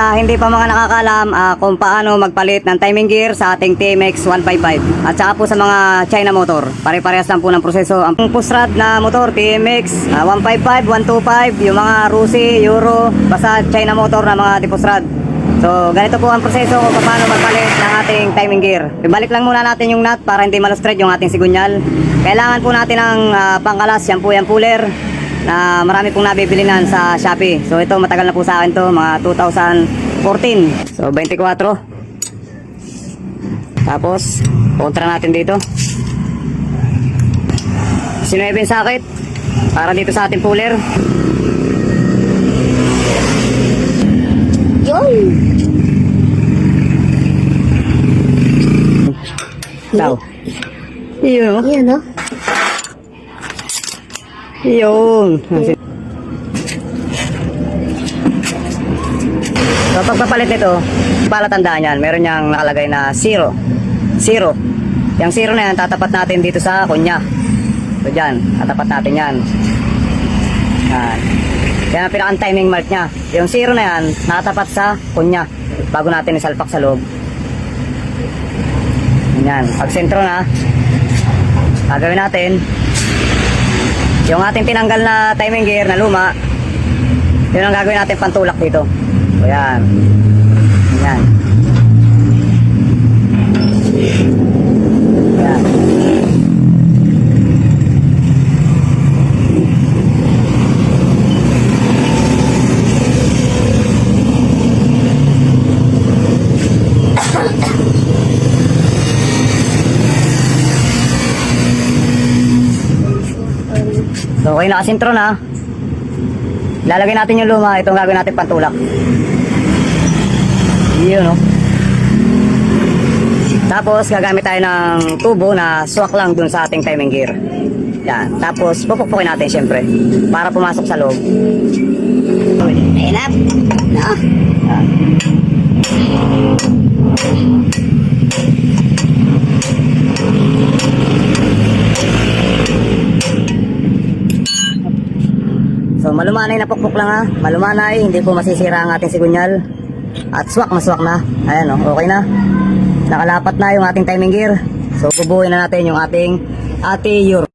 Ah, hindi pa mga nakakalam ah, kung paano magpalit ng timing gear sa ating TMX 155 at saka po sa mga China motor. Pare-parehas lang po ng proseso. Ang pusrad na motor TMX ah, 155, 125, yung mga Rusi, Euro, basta China motor na mga dipusrad. So, ganito po ang proseso kung paano magpalit ng ating timing gear. Ibalik lang muna natin yung nut para hindi malustred yung ating sigunyal. Kailangan po natin ng ah, pangkalas, po yung puller na marami pong nabibili nan sa Shopee. So ito matagal na po sa akin to, mga 2014. So 24. Tapos kontra natin dito. Sinuebe yung sakit para dito sa ating puller. Yun! Daw. Yun oh. Yan, no? Yun. So pagpapalit nito, para tandaan yan, meron niyang nakalagay na zero. Zero. Yung zero na yan, tatapat natin dito sa kunya. So dyan, tatapat natin yan. Yan. Yan ang pinaka-timing mark niya. Yung zero na yan, nakatapat sa kunya. Bago natin isalpak sa loob. Yan. Pag sentro na, gagawin natin, yung ating tinanggal na timing gear na luma, yun ang gagawin natin pantulak dito. So yan. Yan. So okay nakasintro na. Lalagay natin yung luma, itong gagawin natin pantulak. Yun no. Tapos gagamit tayo ng tubo na swak lang dun sa ating timing gear. Yan. Tapos pupukpukin natin syempre para pumasok sa loob. Ayan So malumanay na pukpuk lang ha. Malumanay, hindi po masisira ang ating sigunyal. At swak na na. Ayan o, okay na. Nakalapat na yung ating timing gear. So bubuhin na natin yung ating ate Euro.